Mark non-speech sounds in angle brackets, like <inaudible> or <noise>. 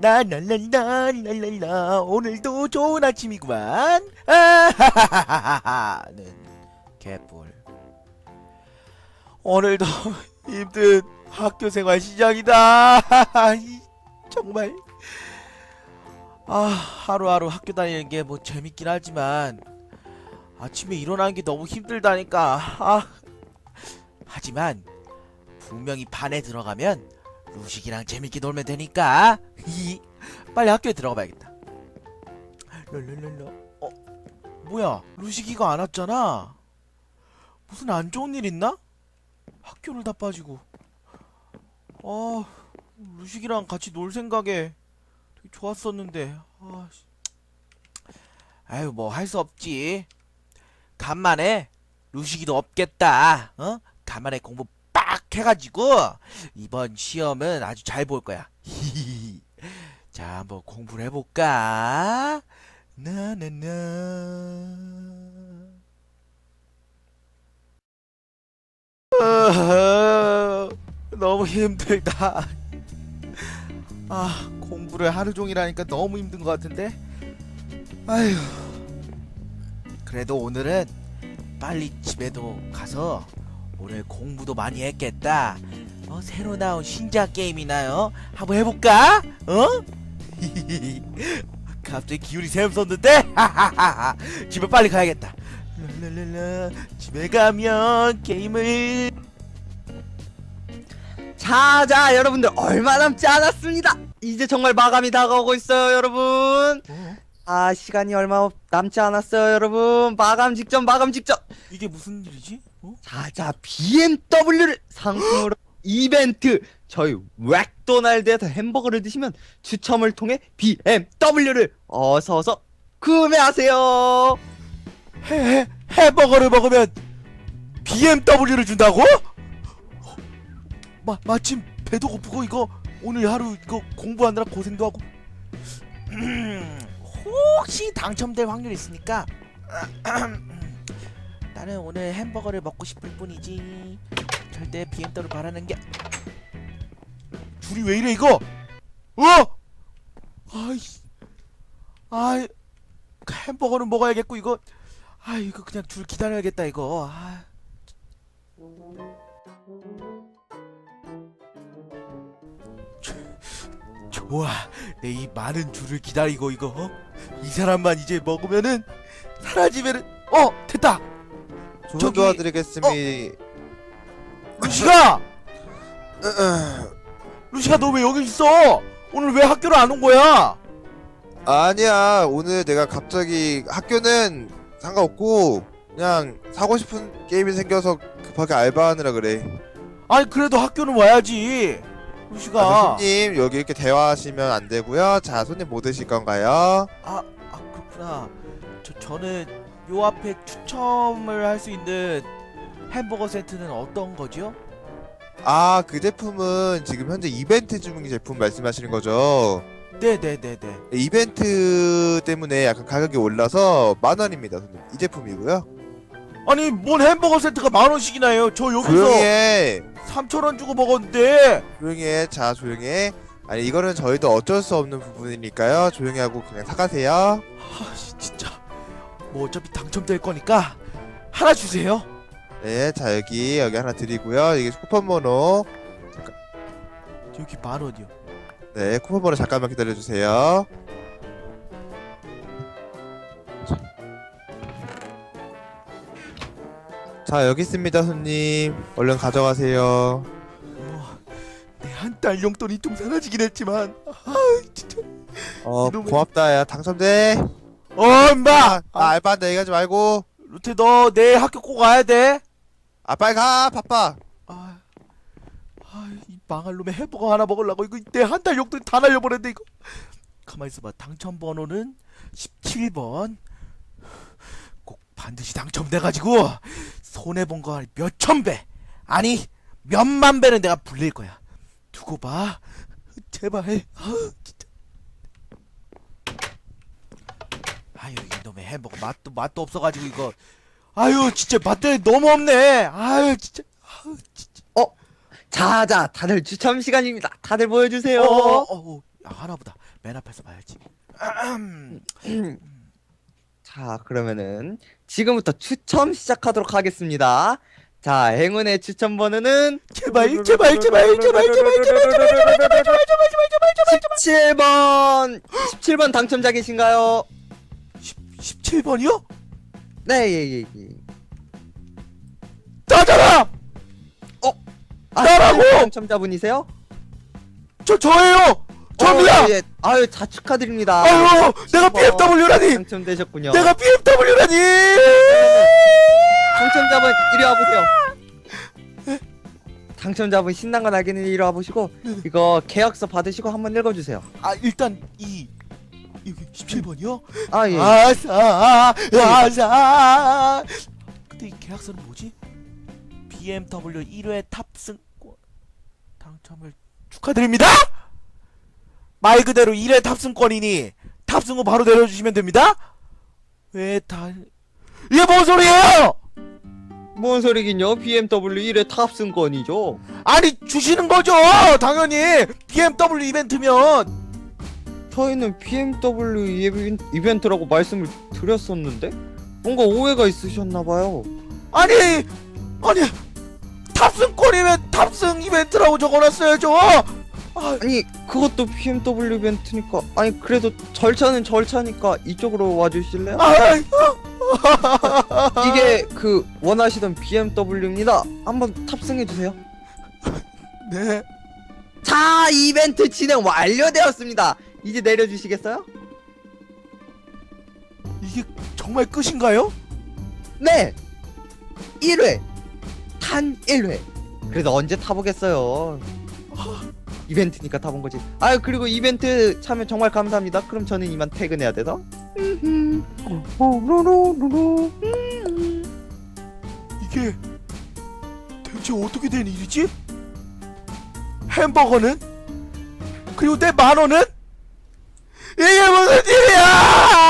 나날랄라랄랄라 오늘도 좋은 아침이구만. 아하하하하 는 개뿔. 오늘도 <laughs> 힘든 학교 생활 시작이다. 이, 정말. 아 하루하루 학교 다니는 게 뭐 재밌긴 하지만 아침에 일어나는 게 너무 힘들다니까. 아 하지만 분명히 반에 들어가면 루식이랑 재밌게 놀면 되니까. 히, 빨리 학교에 들어가 봐야겠다. 랄랄랄라. 어? 뭐야? 루식이가 안 왔잖아. 무슨 안 좋은 일 있나? 학교를 다 빠지고. 아 루식이랑 같이 놀 생각에 되게 좋았었는데. 아 씨. 아유 뭐 할 수 없지. 간만에 루식이도 없겠다. 어? 간만에 공부 빡 해가지고 이번 시험은 아주 잘 볼 거야. <laughs> 자 한번 공부를 해볼까? 나나나. 아, 너무 힘들다. 아 공부를 하루 종일 하니까 너무 힘든 것 같은데? 아휴. 그래도 오늘은 빨리 집에도 가서 오늘 공부도 많이 했겠다. 어 새로 나온 신작 게임이나요? 한번 해볼까? 어? <laughs> 갑자기 기운이 샘솟는데? <laughs> 집에 빨리 가야겠다. 랄랄랄라 집에 가면 게임을. 자자 여러분들 얼마 남지 않았습니다. 이제 정말 마감이 다가오고 있어요 여러분. 어? 아 시간이 얼마 남지 않았어요 여러분 마감 직전 마감 직전 이게 무슨 일이지? 어? 자자 BMW를 상품으로 <gasps> 이벤트 저희 웩도날드에서 햄버거를 드시면 추첨을 통해 BMW를 어서 어서 구매하세요 해, 해, 햄버거를 먹으면 BMW를 준다고? 마, 마침 배도 고프고 이거 오늘 하루 이거 공부하느라 고생도 하고 음, <clears throat> 혹시 당첨될 확률이 있으니까 <clears throat> 나는 오늘 햄버거를 먹고 싶을 뿐이지 절대 BMW를 바라는 게 줄이 왜 이래 이거 어? 아이 아이 햄버거는 먹어야겠고 이거 아 이거 그냥 줄 기다려야겠다 이거 아. 조- 좋아 내 이 많은 줄을 기다리고 이거 어? 이 사람만 이제 먹으면은 사라지면은 어 됐다. 조언 저기- 도와드리겠습니다. 루시가! 루시가 너 왜 여기 있어? 오늘 왜 학교를 안 온 거야? 아니야. 오늘 내가 갑자기 학교는 상관없고 그냥 사고 싶은 게임이 생겨서 급하게 알바하느라 그래. 아니 그래도 학교는 와야지 아, 루시가 손님 여기 이렇게 대화하시면 안 되고요. 자 손님 뭐 드실 건가요? 아, 아 그렇구나. 저 저는 요 앞에 추첨을 할 수 있는 햄버거 세트는 어떤 거죠? 아 그 제품은 지금 현재 이벤트 중인 제품 말씀하시는 거죠? 네, 네, 네, 네. 이벤트 때문에 약간 가격이 올라서 만 원입니다, 손님. 이 제품이고요. 아니, 뭔 햄버거 세트가 만 원씩이나 해요? 저 조용히 여기서 해. 3천 원 주고 먹었는데. 조용히 해. 자 조용히 해. 아니 이거는 저희도 어쩔 수 없는 부분이니까요. 조용히 하고 그냥 사가세요. 아, 씨, 진짜. 뭐 어차피 당첨될 거니까 하나 주세요. 네, 자 여기 여기 하나 드리고요. 이게 쿠폰 번호. 여기 만 원이요. 네, 쿠폰 번호 잠깐만 기다려 주세요. 자, 여기 있습니다, 손님. 얼른 가져가세요. 뭐, 내한 달 용돈이 좀 사라지긴 했지만. 아, 진짜. 어, 이놈의- 고맙다, 야. 당첨돼. 어, 임마. 아, 아, 알바한다 얘기하지 말고. 루테 너 내일 학교 꼭 와야 돼. 아, 빨리 가, 바빠. 아, 아, 이 망할 놈의 햄버거 하나 먹으려고 이거 내 한 달 용돈 다 날려버렸네 이거. 가만 있어봐. 당첨 번호는 17번. 꼭 반드시 당첨돼가지고 손해 본 거 몇 천 배, 아니 몇만 배는 내가 불릴 거야. 두고 봐. 제발. 아, 진짜. 아유 이놈의 햄버거 맛도 맛도 없어가지고 이거. 아유 진짜 맛들이 너무 없네. 아유 진짜. 아유 진짜. 자자 다들 추첨 시간입니다 다들 보여주세요 어, 어, 어, 야, 하나보다 맨 앞에서 봐야지. 자, 그러면은 지금부터 추첨 시작하도록 하겠습니다. 자, 행운의 추첨 번호는 제발 제발 제발 제발 제발 제발 제발 제발 제발 제발 제발 17번. 17번 당첨자 계신가요? 17번이요? 네, 예, 예, 예. 나잖아! 아, 나라고! 17번 당첨자분이세요? 저 저예요! 어, 예. 아유, 자 축하드립니다. 아유 내가 BMW라니! 당첨되셨군요. 내가 BMW라니! 당첨자분 이리 와 보세요. 당첨자분 신난 건 알겠는데 이리 와 보시고 이거 계약서 받으시고 한번 읽어 주세요. 아 일단 이 여기 17번이요? 아, 예. 아싸 아싸 근데 이 계약서는 뭐지? BMW 1회 탑승권 당첨을 축하드립니다 말 그대로 1회 탑승권이니 탑승 후 바로 내려주시면 됩니다 왜 다 이게 뭔 소리예요 뭔 소리긴요? BMW 1회 탑승권이죠. 아니 주시는 거죠 당연히 BMW 이벤트면 저희는 BMW 이벤- 이벤트라고 말씀을 드렸었는데 뭔가 오해가 있으셨나 봐요. 아니 아니 탑승권이면 탑승 이벤트라고 적어놨어야죠 아, 아니 그것도 BMW 이벤트니까 아니 그래도 절차는 절차니까 이쪽으로 와주실래요? 아, <laughs> 이게 그 원하시던 BMW입니다. 한번 탑승해 주세요. <laughs> 네 자 이벤트 진행 완료되었습니다. 이제 내려주시겠어요? 이게 정말 끝인가요? 네 1회 단 1회 그래도 언제 타보겠어요 이벤트니까 타본 거지 아유 그리고 이벤트 참여 정말 감사합니다 그럼 저는 이만 퇴근해야 돼서 이게 대체 어떻게 된 일이지? 햄버거는? 그리고 내 만원은? 이게 무슨 일이야!